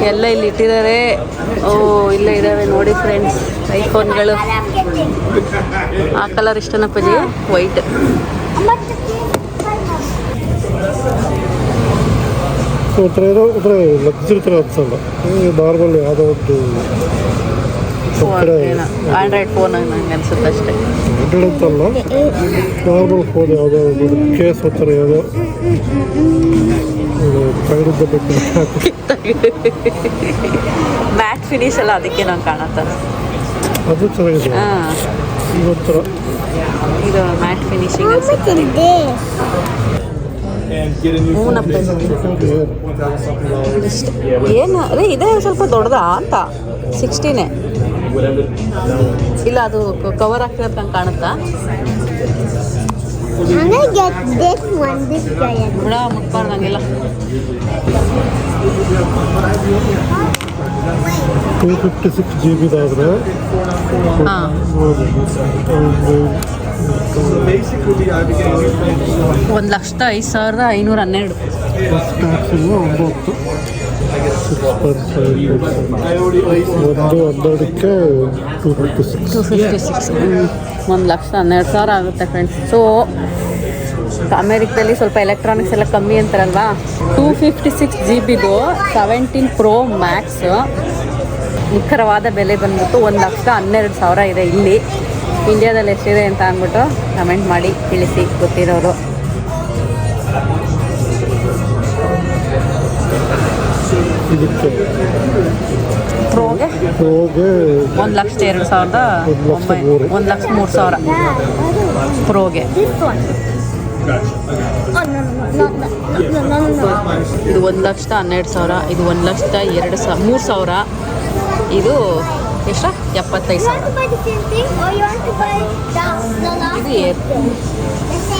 ಎಲ್ಲ ಇಲ್ಲಿ ಇಟ್ಟಿದ್ದಾರೆ. ಓ ಇಲ್ಲೇ ಇದ್ದಾವೆ ನೋಡಿ ಫ್ರೆಂಡ್ಸ್ ಐಫೋನ್ಗಳು ಆ ಕಲರ್ ಇಷ್ಟನಪ್ಪಜಿ ವೈಟ್ ಒಂಥರ ಏನೋ ಒಂಥರ ಲಕ್ಸುರಿ ಥರ ಅನ್ಸಲ್ಲ ನಾರ್ಮಲ್ ಯಾವುದೋ ಒಂದು ಆಂಡ್ರಾಯ್ಡ್ ಫೋನ್ ನಂಗೆ ಅನ್ಸುತ್ತೆ ಅಷ್ಟೇ. ಆಂಡ್ರಾಯ್ಡ್ ಅಂತಲ್ಲ ನಾರ್ಮಲ್ ಫೋನ್ ಯಾವುದೋ ಒಂದು ಕೇಸ್ ಒಂಥರ ಯಾವುದೋ ಮ್ಯಾಟ್ ಫಿನಿಶ್ ಅಲ್ಲ ಅದಕ್ಕೆ ನಂಗೆ ಕಾಣತ್ತ. ಅದು ಚೆನ್ನಾಗಿದೆ ಇವೊಂಥರ ಇದು ಮ್ಯಾಟ್ ಫಿನಿಶಿಂಗ್ ಅನ್ಸುತ್ತೆ. ಏನು ಅದೇ ಇದೇ ಸ್ವಲ್ಪ ದೊಡ್ಡದಾ ಅಂತ. ಸಿಕ್ಸ್ಟೀನೇ ಇಲ್ಲ ಅದು ಕವರ್ ನಂಗೆ ಕಾಣುತ್ತಾ? I'm gonna get this one, this guy. ಬಿಡ ಮುಟ್ಬಾರ್ದು ಹಂಗೆಲ್ಲ ಟೂ ಫಿಫ್ಟಿ ಸಿಕ್ಸ್ ಜಿ ಬಿದಾದರೆ ಹಾಂ. ಒಂದು ಲಕ್ಷದ ಐದು ಸಾವಿರದ ಐನೂರ ಹನ್ನೆರಡು. ಫಸ್ಟ್ ಟ್ಯಾಕ್ಸಿಂದ ಒಂಬತ್ತು. ಒಂದು ಹನ್ನೆರಡಕ್ಕೆ two fifty six two fifty six ಒಂದು ಲಕ್ಷ ಹನ್ನೆರಡು ಸಾವಿರ ಆಗುತ್ತೆ ಫ್ರೆಂಡ್ಸ್ ಸೊ ಅಮೇರಿಕದಲ್ಲಿ ಸ್ವಲ್ಪ ಎಲೆಕ್ಟ್ರಾನಿಕ್ಸ್ ಎಲ್ಲ ಕಮ್ಮಿ ಅಂತಾರಲ್ವಾ? ಟೂ ಫಿಫ್ಟಿ ಸಿಕ್ಸ್ ಜಿ ಬಿದು ಸೆವೆಂಟೀನ್ ಪ್ರೋ ಮ್ಯಾಕ್ಸ್ ನಿಖರವಾದ ಬೆಲೆ ಬಂದ್ಬಿಟ್ಟು ಒಂದು ಲಕ್ಷ ಹನ್ನೆರಡು ಸಾವಿರ ಇದೆ ಇಲ್ಲಿ. ಇಂಡಿಯಾದಲ್ಲಿ ಎಷ್ಟಿದೆ ಅಂತ ಅಂದ್ಬಿಟ್ಟು ಕಮೆಂಟ್ ಮಾಡಿ ತಿಳಿಸಿ ಗೊತ್ತಿರೋರು. ಸಿಗುತ್ತೆ ಪ್ರೋಗೆ ಒಂದು ಲಕ್ಷದ ಎರಡು ಸಾವಿರದ ಒಂದು ಲಕ್ಷ ಮೂರು. ಸಾವಿರ. ಪ್ರೋಗೆ ಇದು ಒಂದು ಲಕ್ಷದ ಹನ್ನೆರಡು ಸಾವಿರ ಇದು ಒಂದು ಲಕ್ಷದ ಎರಡು ಸಾವಿರ ಮೂರು ಸಾವಿರ. ಇದು ಎಷ್ಟ ಎಪ್ಪತ್ತೈದು ಸಾವಿರ.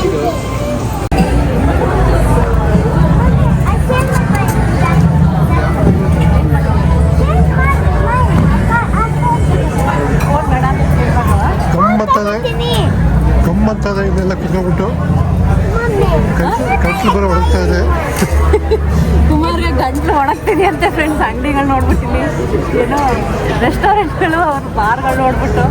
ಇದು ಕುತ್ಕೊಂಡ್ಬಿಟ್ಟು ಗಂಟ್ಲು ಬರೋ ಹೊಡಗ್ತಾ ಇದೆ ಕುಮಾರ್ಗೆ ಗಂಟು ಹೊಡಗ್ತಿದೆ ಅಂತ ಫ್ರೆಂಡ್ಸ್ ಅಂಗಡಿಗಳು ನೋಡ್ಬಿಟ್ಟಿವಿ ಏನೋ ರೆಸ್ಟೋರೆಂಟ್ಗಳು ಅವ್ರ ಬಾರ್ಗಳು ನೋಡ್ಬಿಟ್ಟು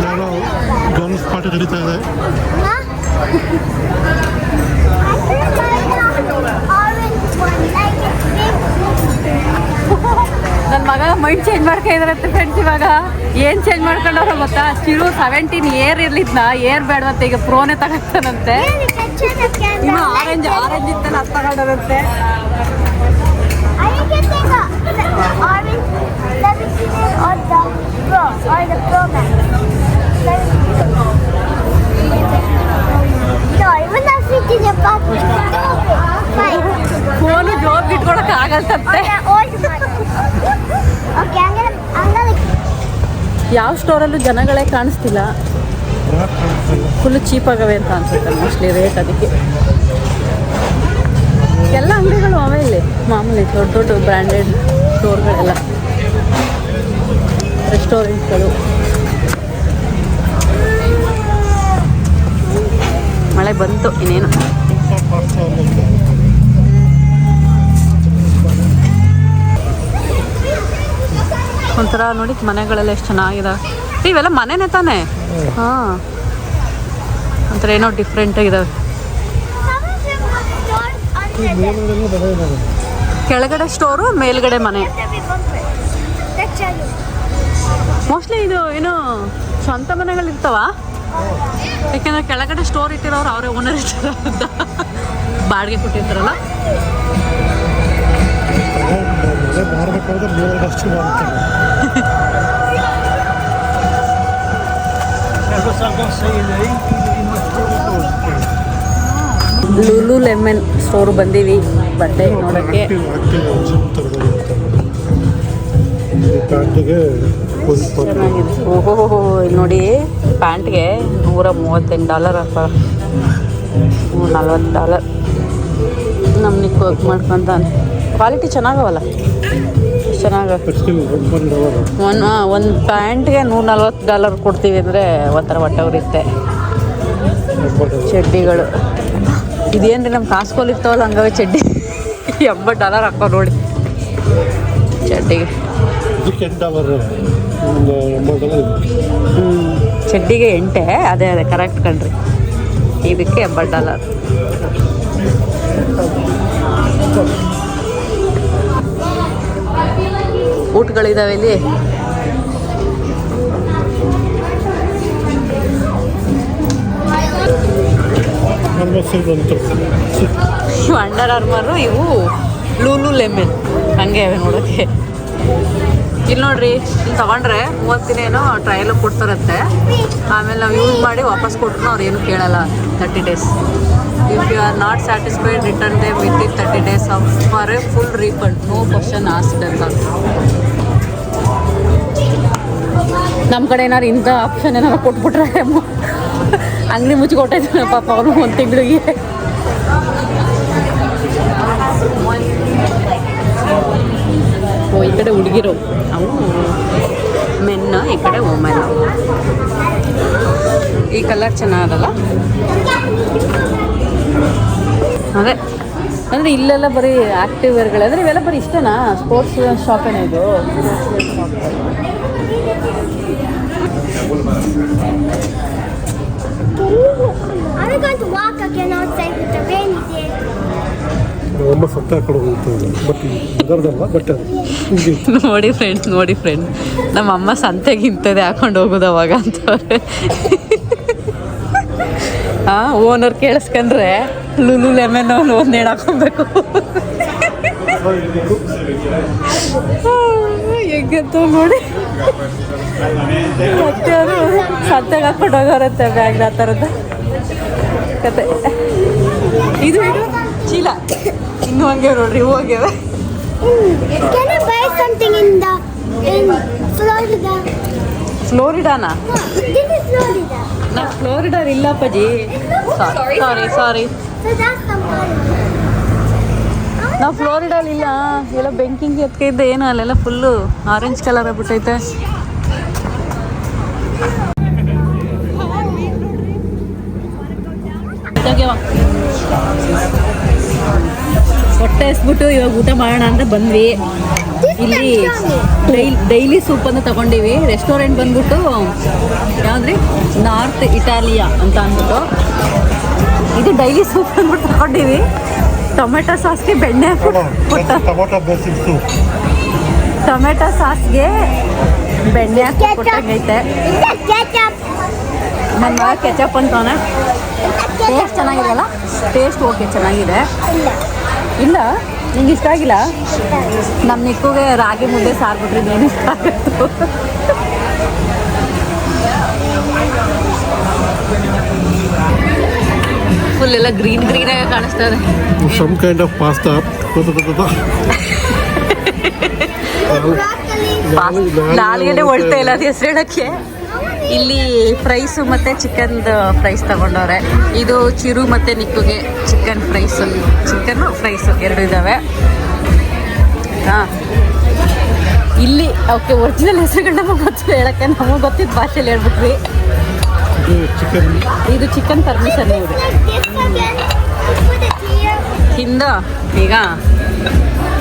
ನಾನು ಗನ್ಸ್ ಪಾಟಿ ನಡೀತಾ ಇದೆ ಆರೆಂಜ್ ನನ್ನ ಮಗ ಮೈಂಡ್ ಚೇಂಜ್ ಮಾಡ್ಕೊಂಡಿದ್ರಂತೆ ಫ್ರೆಂಡ್ಸ್ ಇವಾಗ. ಏನು ಚೇಂಜ್ ಮಾಡ್ಕೊಂಡವ್ರ ಗೊತ್ತಾ? ಚಿರು ಸೆವೆಂಟೀನ್ ಏರ್ ಇರ್ಲಿದ್ನ ಏರ್ ಬೇಡವಂತೆ ಈಗ ಪ್ರೋನೆ ತಗೊಳ್ತಾನಂತೆ ಇನ್ನು ಆರೆಂಜ್ ಆರೆಂಜ್ ಇತ್ತಲ್ಲ ಅದು ತಗೊಂಡದಂತೆ. ಫೋನು ಜೋಬ್ ಇಟ್ಕೊಳಕ್ ಆಗಲ್ಸತ್ತೆ ಯಾವ ಸ್ಟೋರಲ್ಲೂ ಜನಗಳೇ ಕಾಣಿಸ್ತಿಲ್ಲ. ಫುಲ್ ಚೀಪ್ ಆಗವೆ ಅಂತ ಅನ್ಸುತ್ತೆ ಮೋಸ್ಟ್ಲಿ ರೇಟ್ ಅದಕ್ಕೆ. ಎಲ್ಲ ಅಂಗಡಿಗಳು ಅವೆ ಇಲ್ಲಿ, ಮಾಮೂಲಿ ದೊಡ್ಡ ದೊಡ್ಡ ಬ್ರ್ಯಾಂಡೆಡ್ ಸ್ಟೋರ್ಗಳೆಲ್ಲ. ರೆಸ್ಟೋರೆಂಟ್ಗಳು ಮಳೆ ಬಂತು ಇನ್ನೇನು. ಒಂಥರ ನೋಡಿ ಮನೆಗಳೆಲ್ಲ ಎಷ್ಟು ಚೆನ್ನಾಗಿದೆ. ಇವೆಲ್ಲ ಮನೆನೇ ತಾನೆ? ಹಾಂ. ಒಂಥರ ಏನೋ ಡಿಫ್ರೆಂಟ್ ಇದಾವೆ ಕೆಳಗಡೆ ಸ್ಟೋರು ಮೇಲ್ಗಡೆ ಮನೆ. ಮೋಸ್ಟ್ಲಿ ಇದು ಏನು ಸ್ವಂತ ಮನೆಗಳಿರ್ತಾವ ಯಾಕೆಂದ್ರೆ ಕೆಳಗಡೆ ಸ್ಟೋರ್ ಇಟ್ಟಿರೋರು ಅವರೇ ಓನರ್ ಇಟ್ಟಿರೋ ಬಾಡಿಗೆ ಕೊಟ್ಟಿರ್ತಾರಲ್ಲ. ಮಾರ್ಬೇಕಾದ್ರೆ ಮೇಲ್ಗಡೆ ಅಷ್ಟು ಲೂಲು ಲೆಮನ್ ಸ್ಟೋರ್ ಬಂದೀವಿ ಬಟ್ಟೆ ನೋಡೋಕ್ಕೆ. ಓಹೋ ನೋಡಿ ಪ್ಯಾಂಟ್ಗೆ ನೂರ ಮೂವತ್ತೆಂಟು ಡಾಲರ್ ಅಪ್ಪ. ನೂರ ನಲ್ವತ್ತು ಡಾಲರ್ ನಮ್ಮ ನಿಕ್ ವರ್ಕ್ ಮಾಡ್ಕೊಂತಾನೆ. ಕ್ವಾಲಿಟಿ ಚೆನ್ನಾಗವಲ್ಲ. ಚೆನ್ನಾಗ. ಒನ್ ಒಂದು ಪ್ಯಾಂಟ್ಗೆ ನೂರ ನಲ್ವತ್ತು ಡಾಲರ್ ಕೊಡ್ತೀವಿ ಅಂದರೆ ಒಂಥರ ಹೊಟ್ಟವ್ರಿತ್ತೆ ಚಡ್ಡಿಗಳು. ಇದೇನ್ರಿ ನಮ್ಮ ಕಾಸ್ಕೋಲ್ ಇರ್ತಾವಲ್ಲ ಹಂಗವೆ ಚಡ್ಡಿ. ಎಂಬತ್ತು ಡಾಲರ್ ಹಾಕೋ ನೋಡಿ. ಚಡ್ಡಿಗೆ ಹ್ಞೂ ಚಡ್ಡಿಗೆ ಎಂಟೆ, ಅದೇ ಅದೇ ಕರೆಕ್ಟ್ ಕಣ್ರಿ. ಇದಕ್ಕೆ ಎಂಬತ್ತು ಡಾಲರ್. ಊಟಗಳಿದಾವೆ ಇಲ್ಲಿ. ಅಂಡರ್ ಆರ್ಮರು ಇವು ಲೂಲು ಲೆಮೆನ್. ಹಂಗೆ ಅವೆ ನೋಡೋಕ್ಕೆ ಇಲ್ಲಿ ನೋಡ್ರಿ ಇಲ್ಲಿ ತಗೊಂಡ್ರೆ ಮೂವತ್ತು ದಿನ ಏನೋ ಟ್ರಯಲ್ ಕೊಡ್ತಾರತ್ತೆ ಆಮೇಲೆ ನಾವು ಯೂಸ್ ಮಾಡಿ ವಾಪಸ್ ಕೊಟ್ಟರು ಅವ್ರು ಏನು ಕೇಳಲ್ಲ. Thirty days if you are not satisfied return they within thirty days of for a full refund no question asked ಅಂತ. ನಮ್ಮ ಕಡೆ ಏನಾರು ಇಂಥ ಆಪ್ಷನ್ ಏನಾರು ಕೊಟ್ಬಿಟ್ರೆ ಅಂಗಡಿ ಮುಚ್ಚಿ ಕೊಟ್ಟೈತೆ ಪಾಪ ಅವರು ಒಂದು ತಿಂಗಳಿಗೆ. ಓ ಈ ಕಡೆ ಹುಡುಗಿರು. ಅವು ಮೆನ್ನ ಈ ಕಡೆ ವುಮೆನ್ ಈ ಕಲರ್ ಚೆನ್ನಾಗಲ್ಲ ಅದೇ. ಅಂದರೆ ಇಲ್ಲೆಲ್ಲ ಬರೀ ಆ್ಯಕ್ಟಿವ್ ವೇರ್ಗಳು ಅಂದರೆ ಇವೆಲ್ಲ ಬರೀ ಇಷ್ಟನಾ? ಸ್ಪೋರ್ಟ್ಸ್ ಶಾಪೇನ ಇದು? Are we going to walk again outside with the rainy day? ಒಮ್ಮ ಸತ್ತ ಕಡೆ ಹೋಗ್ತದೆ ಬಟ್ ಇದರದಲ್ಲ ಬಟ್ ನೋಡಿ ಫ್ರೆಂಡ್ಸ್ ನೋಡಿ ಫ್ರೆಂಡ್ ನಮ್ಮ ಅಮ್ಮ ಸಂತೆಗೆ ಇಂಥದ್ದೇ ಹಾಕೊಂಡು ಹೋಗೋದು ಅವಾಗ ಅಂತವ್ರೆ. ಹಾಂ ಓನರ್ ಕೇಳಿಸ್ಕೊಂಡ್ರೆ ಲುಲು ಲೆಮನ್ ಒಂದು ಹಾಕೊಬೇಕು. ಹೆಂಗಂತ ನೋಡಿ. ಮತ್ತೆ ಅವರು ಸಂತೆಗೆ ಹಾಕೊಂಡು ಹೋಗೋರಂತೆ ಬ್ಯಾಗ್ ಆ ಥರದ್ದು ಕತೆ. ಇದು ಇದು? ಚೀಲ. ಇನ್ನೂ ಹಂಗೆ ನೋಡ್ರಿ ಹೋಗ್ಯವೆ? ಫ್ಲೋರಿಡಾನಾ. ನಾ ಫ್ಲೋರಿಡಾ ಇಲ್ಲ ಅಪ್ಪಾಜಿ. ಸಾರಿ ಸಾರಿ So that's the one. ನಾವು ಫ್ಲೋರಿಡಲ್ಲಿ ಇಲ್ಲ. ಎಲ್ಲ ಬೆಂಕಿಂಗ್ ಎತ್ಕೈತೆ ಏನು ಅಲ್ಲೆಲ್ಲ ಫುಲ್ಲು ಆರೆಂಜ್ ಕಲರ್ ಆಗ್ಬಿಟ್ಟೈತೆ. ಹೊಟ್ಟೆ ಹಸ್ಬಿಟ್ಟು ಇವಾಗ ಊಟ ಮಾಡೋಣ ಅಂತ ಬಂದ್ವಿ. ಇಲ್ಲಿ ಡೈಲಿ ಡೈಲಿ ಸೂಪ್ ಅಂತ ತಗೊಂಡಿವಿ. ರೆಸ್ಟೋರೆಂಟ್ ಬಂದ್ಬಿಟ್ಟು ಯಾವ್ದ್ರಿ? ನಾರ್ತ್ ಇಟಾಲಿಯಾ ಅಂತ ಅಂದ್ಬಿಟ್ಟು. ಇದು ಡೈಲಿ ಸೂಪ್ ಅಂದ್ಬಿಟ್ಟು ತಗೊಂಡಿವಿ. ಟೊಮೆಟೊ ಸಾಸ್ಗೆ ಬೆಣ್ಣೆ ಟೊಮೊಟೊ ಬೇಸಿಕ್ ಸೂಪ್. ಟೊಮೆಟೊ ಸಾಸ್ಗೆ ಬೆಣ್ಣೆ ಹಾಕಿ ಕೊಟ್ಟಂಗೈತೆ? ನನ್ನ ಕೆಚಪ್ ಅಂತಾನೆ. ಟೇಸ್ಟ್ ಚೆನ್ನಾಗಿದೆಯಲ್ಲ? ಟೇಸ್ಟ್ ಓಕೆ ಚೆನ್ನಾಗಿದೆ. ಇಲ್ಲ ನಿಂಗೆ ಇಷ್ಟ ಆಗಿಲ್ಲ? ನಮ್ಮ ನಿಕ್ಕುಗೆ ರಾಗಿ ಮುದ್ದೆ ಸಾರು ಬಿಟ್ರೆ ಏನು ಇಷ್ಟ ಆಗುತ್ತೆ. ಫುಲ್ ಎಲ್ಲ ಗ್ರೀನ್ ಗ್ರೀನಾಗೆ ಇದೆ. Some kind of pasta Broccoli. ಒಳ್ತಾ ಇಲ್ಲ ಅದು ಹೆಸರಿಡಕ್ಕೆ ಇಲ್ಲಿ ಫ್ರೈಸು ಮತ್ತು ಚಿಕನ್ದು ಫ್ರೈಸ್ ತಗೊಂಡವ್ರೆ. ಇದು ಚಿರು ಮತ್ತು ನಿಕ್ಕುಗೆ ಚಿಕನ್ ಫ್ರೈಸ್ ಚಿಕನ್ ಫ್ರೈಸು ಎರಡು ಇದ್ದಾವೆ ಹಾಂ. ಇಲ್ಲಿ ಓಕೆ ಒರಿಜಿನಲ್ ಹೆಸರುಗಳು ನಮಗೆ ಗೊತ್ತಿಲ್ಲ ಹೇಳಕ್ಕೆ. ನಮಗೆ ಗೊತ್ತಿದ್ದ ಭಾಷೆಯಲ್ಲಿ ಹೇಳ್ಬಿಟ್ವಿ. ಚಿಕನ್ ಇದು ಚಿಕನ್ ಪರ್ಮಿಷನ್ ಇದೆ. ಹಿಂದ ಈಗ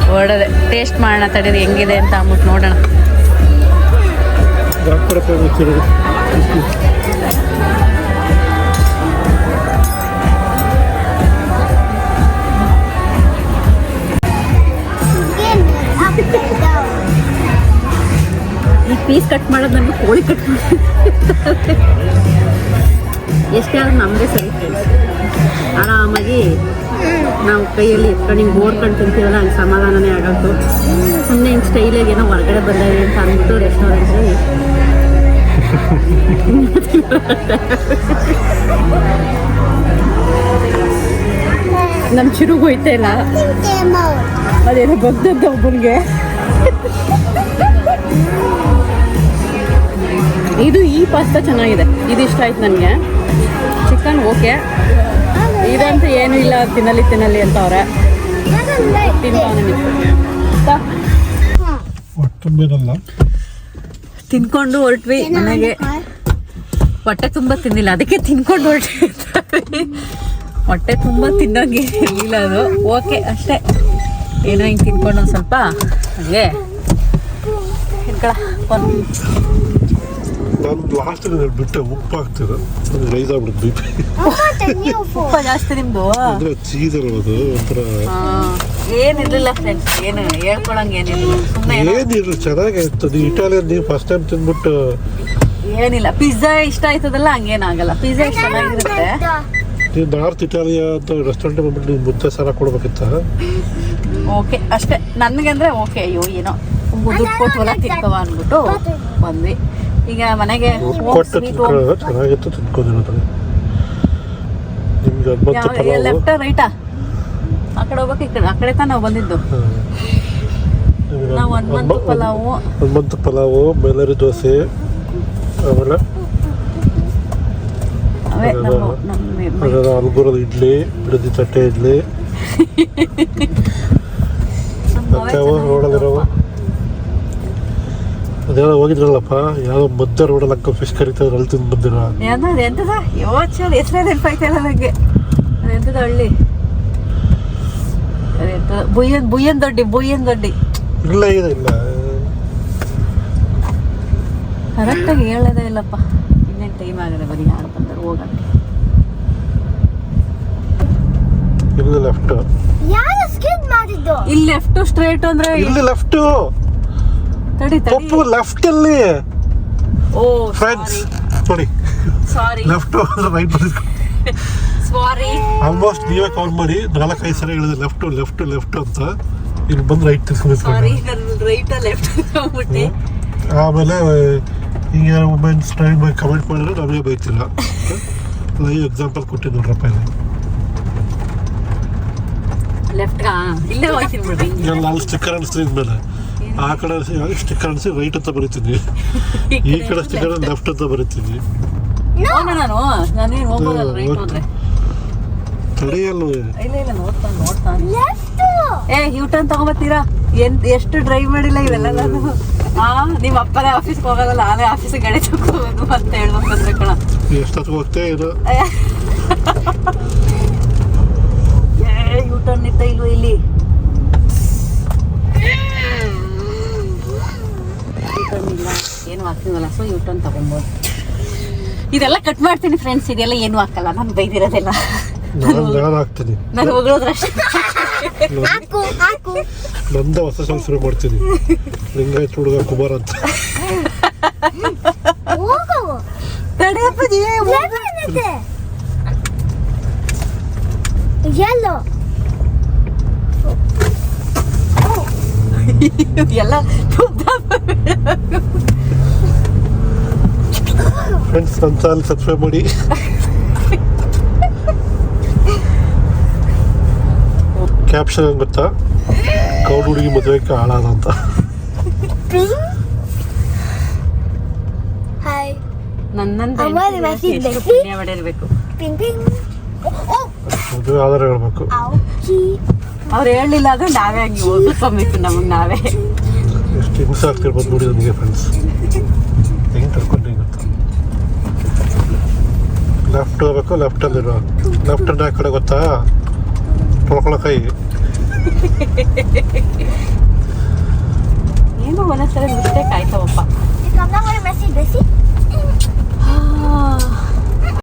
ಹೊಡೆದೆ ಟೇಸ್ಟ್ ಮಾಡೋಣ ತಡೀರಿ, ಹೆಂಗಿದೆ ಅಂತ ಅಂದ್ಬಿಟ್ಟು ನೋಡೋಣ. ಈ ಪೀಸ್ ಕಟ್ ಮಾಡೋದು ನನಗೆ ಕೋಳಿ ಕಟ್ ಮಾಡಿ ಎಷ್ಟೇ ಆದ್ರೂ ನಮಗೆ ಸರಿ. ಆರಾಮಾಗಿ ನಾವು ಕೈಯಲ್ಲಿ ಎತ್ಕೊಂಡು ಹಿಂಗೆ ಓಡ್ಕೊಂಡು ತಿಂತೀವಲ್ಲ ಹಂಗೆ ಸಮಾಧಾನನೇ ಆಗೋದು. ಸುಮ್ಮನೆ ಹಿಂಗೆ ಸ್ಟೈಲಾಗಿ ಏನೋ ಹೊರಗಡೆ ಬಂದಾವೆ ಅಂತ ಅಂದ್ಬಿಟ್ಟು ರೆಸ್ಟೋರೆಂಟಲ್ಲಿ ನಮ್ಮ ಚಿರು ಹೋಯ್ತಾ ಇಲ್ಲ. ಅದೇನೋ ಬಗ್ದದ್ದು ಒಬ್ಬನಿಗೆ. ಇದು ಈ ಪಾಸ್ತಾ ಚೆನ್ನಾಗಿದೆ. ಇದು ಇಷ್ಟ ಆಯ್ತು ನನಗೆ. ಚಿಕನ್ ಓಕೆ ಇದಂತೂ ಏನು ಇಲ್ಲ ತಿನ್ನಲಿ ತಿನ್ನಲಿ ಅಂತ ಅವ್ರೆ ತಿನ್ಕೊಂಡು ಹೊರಟ್ವಿ ನನಗೆ ಹೊಟ್ಟೆ ತುಂಬ ತಿಂದಿಲ್ಲ ಅದಕ್ಕೆ ತಿನ್ಕೊಂಡು ಹೊರಟ್ವಿ ಹೊಟ್ಟೆ ತುಂಬ ತಿನ್ನೋಂಗೆ ಇರಲಿಲ್ಲ ಅದು. ಓಕೆ ಅಷ್ಟೇ. ಏನೋ ಹಿಂಗೆ ತಿನ್ಕೊಂಡು ಒಂದು ಸ್ವಲ್ಪ ಹಾಗೆ ಇಟ್ಕೊಳ ಒಂದು ನಾನು ಲಾಸ್ಟ್ ಬಿಟ್ಟೆ ಉಪ್ಪು ಹಾಕ್ತಿದ್ದೆ ರೈಸ್ ಆಗ್ಬಿಡುತ್ತೆ ಬಿ ಪಿ. ಉಪ್ಪ ಜಾಸ್ತಿ ನಿಮ್ಮದು ಅಂದ್ರೆ ಚೀಸ್ ಅಲ್ವ ಅದು? ಒಂಥರ ಏನಿರಲಿಲ್ಲ ಫ್ರೆಂಡ್ಸ್ ಏನು ಹೇಳ್ಕೊಳಂಗೆ ಏನಿರಲಿಲ್ಲ ಸುಮ್ಮನೆ ಏನಿಲ್ಲ ಚೆನ್ನಾಗಿತ್ತು ನೀವು ಇಟಾಲಿಯನ್ ನೀವು ಫಸ್ಟ್ ಟೈಮ್ ತಿಂದ್ಬಿಟ್ಟು ಏನಿಲ್ಲ ಪಿಜ್ಜಾ ಇಷ್ಟ ಆಯ್ತದಲ್ಲ ಹಂಗೇನಾಗಲ್ಲ. ಪಿಜ್ಜಾ ಇಷ್ಟ ಚೆನ್ನಾಗಿರುತ್ತೆ ನೀವು ನಾರ್ತ್ ಇಟಾಲಿಯಾ ಅಂತ ರೆಸ್ಟೋರೆಂಟ್ ಬಂದ್ಬಿಟ್ಟು ನೀವು ಮುದ್ದೆ ಸಾರ ಕೊಡ್ಬೇಕಿತ್ತ? ಓಕೆ ಅಷ್ಟೇ. ನನಗೆ ಅಂದ್ರೆ ಓಕೆ ಅಯ್ಯೋ ಏನೋ. ದುಡ್ಡು ಕೊಟ್ಟು ಹೊಲ ತಿಂತವ ಅಂದ್ಬಿಟ್ಟು ಬಂದ್ವಿ. ಈಗ ಮನೆಗೆ ಕೊಟ್ಟು ತಿನ್ಕೊಳ್ಳೋದು ಚೆನ್ನಾಗಿತ್ತು ತಿನ್ಕೋದಿಲ್ಲ ನಿಮ್ಗೆ ಲೆಫ್ಟ್ ರೈಟಾ ಆ ಕಡೆ ಹೋಗ್ಬೇಕು ಈ ಕಡೆ ಆ ಕಡೆ ತಾನೇ ನಾವು ಬಂದಿದ್ದು. ನಾವು ಹನುಮಂತ ಪಲಾವು. ಹನುಮಂತ ಪಲಾವು ದೋಸೆ ಆಮೇಲೆ ಅಲ್ಗುರದ ಇಡ್ಲಿ ಬಿಡದಿ ತಟ್ಟೆ ಇಡ್ಲಿ. ರೋಡಲ್ಲಿರೋವು ಅದೇನೋ ಹೋಗಿದ್ರಲ್ಲಪ್ಪ ಯಾವ್ದೋ ಮದ್ದ ರೋಡ್ ಅಕ್ಕ ಫಿಶ್ ಕರಿತಾರೆ ಅಲ್ಲಿ ತಿಂದು ಬಂದಿರ? ಎಂತ ಎಂತದ? ಯೋಚನೆ ಹೆಸರೇ ನೆನಪಾಯ್ತಿಲ್ಲ ನನಗೆ ಎಂತದ ಹಳ್ಳಿ? ಬುಯ್ಯನ್ ಬುಯ್ಯನ್ ದೊಡ್ಡಿ ಬುಯ್ಯನ್ ದೊಡ್ಡಿ. ಇಲ್ಲ ಇದೆ ಇಲ್ಲ. ಕರೆಕ್ಟಾಗಿ ಹೇಳೋದೇ ಇಲ್ಲಪ್ಪ. ಇನ್ನೇನು ಟೈಮ್ ಆಗಿದೆ ಬರೀ ಯಾರು ಬಂದರು ಹೋಗಕ್ಕೆ ಇಲ್ಲಿ ಲೆಫ್ಟ್ ಯಾರು ಸ್ಕಿನ್ ಮಾಡಿದ್ದು? ಇಲ್ಲಿ ಲೆಫ್ಟ್ ಸ್ಟ್ರೈಟ್ ಅಂದ್ರೆ ಇಲ್ಲಿ ಲೆಫ್ಟ್ ತಡಿ ಪಪ್ಪು ಲೆಫ್ಟ್ ಅಲ್ಲಿ ಓ ಫ್ರೆಂಡ್ಸ್ ನೋಡಿ. Sorry left right sorry almost ನೀವೇ ಕಾಲ್ ಮಾಡಿ ನಾಲ್ಕೈದು ಸಲ ಹೇಳಿದೆ ಲೆಫ್ಟ್ ಲೆಫ್ಟ್ ಲೆಫ್ಟ್ ಅಂತ. ಇಲ್ಲಿ ಬಂದು ರೈಟ್ ಸಾರಿ ನಾನು ರೈಟ್ ಲೆಫ್ಟ್ ಹೋಗ್ಬಿಟ್ಟೆ. ಆಮೇಲೆ ಈಗ ವುಮೆನ್ಸ್ ಟೈಮ್ ಕಮೆಂಟ್ ಮಾಡಿದ್ರೆ ನಮಗೆ ಬೈತಿಲ್ಲ. ಲೈವ್ ಎಕ್ಸಾಂಪಲ್ ಕೊಟ್ಟಿದ್ದು ನೋಡ್ರಪ್ಪ ಇಲ್ಲಿ. ಲೆಫ್ಟ್ ಇಲ್ಲೇ ಹೋಗ್ತೀನಿ ಬಿಡ್ರಿ ಎಲ್ಲ ಅಲ್ಲಿ ಸ್ಟಿಕ್ಕರ್ ಅನಿಸ್ತೀನಿ ಮೇಲೆ. ಆ ಕಡೆ ಸ್ಟಿಕ್ಕರ್ ಅನಿಸಿ ರೈಟ್ ಅಂತ ಬರಿತೀನಿ. ಈ ಕಡೆ ಸ್ಟಿಕ್ಕರ್ ಲೆಫ್ಟ್ ಅಂತ ಬರಿತೀನಿ. ಹೋಗೋಣ ನಾನು ನಾನೇನು ಹೋಗೋದಲ್ಲ ರೈಟ್ ಹೋದ್ರೆ. ತಡೆಯಲ್ಲ. ಇಲ್ಲ ಇಲ್ಲ ನೋಡ್ತಾನೆ ನೋಡ್ತಾನೆ ಲೆಫ್ಟ್ ಏ ಯೂ ಟರ್ನ್ ತಗೊಂಬತ್ತೀರಾ? ಎನ್ ಎಷ್ಟು ಡ್ರೈವ್ ಮಾಡಿಲ್ಲ ಇವೆಲ್ಲ ನಾನು. ಹಾ ನಿಮ್ಮ ಅಪ್ಪನೇ ಆಫೀಸ್ಗೆ ಹೋಗೋದಲ್ಲ ನಾನೇ ಆಫೀಸಿಗೆ ಗಾಡಿ ತಗೋದು ಅಂತ ಹೇಳ್ಬೇಕಂದ್ರೆ ಕಣ. ಎಷ್ಟೊತ್ತಿಗೆ ಹೋಗ್ತೇ ಏನೋ ಏ ಯೂ ಟರ್ನ್ ಇತ್ತ ಇಲ್ವೋ ಇಲ್ಲಿ? ಇಲ್ಲ ಏನು ಸೊ ತಗೊಬೋದು. ಇದೆಲ್ಲ ಕಟ್ ಮಾಡ್ತೀನಿ ಫ್ರೆಂಡ್ಸ್ ಇದೆಲ್ಲ ಏನು ಹಾಕಲ್ಲ. ನಾನು ಬೈದಿರೋದೆಲ್ಲ. ನಾನು ನಂದ ಹೊಸ ಸಾಂಗ್ ಶುರು ಮಾಡ್ತೀನಿ. ಲಿಂಗಾಯತ್ ಹುಡುಗ ಕುಮಾರ್ ಅಂತ. ತಡೆಯಪ್ಪಾಜಿ ಏನಿದೆ ಯೆಲ್ಲೋ ಎಲ್ಲ ಫ್ರೆಂಡ್ಸ್ ನಮ್ಮ ಚಾನಲ್ ಸಬ್ಸ್ಕ್ರೈಬ್ ಮಾಡಿ. ಕ್ಯಾಪ್ಷನ್ ಏನು ಗೊತ್ತಾ? ಕೌಡು ಹುಡುಗಿ ಮದುವೆಗೆ ಹಾಳಾದ ಅಂತ. ಮದುವೆ ಆಧಾರ ಹೇಳ್ಬೇಕು. ಅವ್ರು ಹೇಳಲಿಲ್ಲ ಅಂದ್ರೆ ನಾವೇ ಹಂಗೆ ಓದಿಸ್ಕೊಬೇಕು ನಮಗೆ ನಾವೇ. ಎಷ್ಟು ಹಿಂಸೆ ಆಗ್ತಿರ್ಬೋದು ನೋಡಿ ನನಗೆ ಫ್ರೆಂಡ್ಸ್ ಹೆಂಗೆ ಕರ್ಕೊಂಡು ಗೊತ್ತಾ ಲೆಫ್ಟ್ ಹೋಗ್ಬೇಕು ಲೆಫ್ಟಲ್ಲಿರೋ ಲೆಫ್ಟ್ ಹ್ಯಾಂಡ್ ಆ ಕಡೆ ಗೊತ್ತಾ? ತೊಳ್ಕೊಳ್ಳೋ ಕೈ. ಏನೋ ಒಂದೊಂದ್ಸಲ ಮಿಸ್ಟೇಕ್ ಆಯ್ತವಪ್ಪ.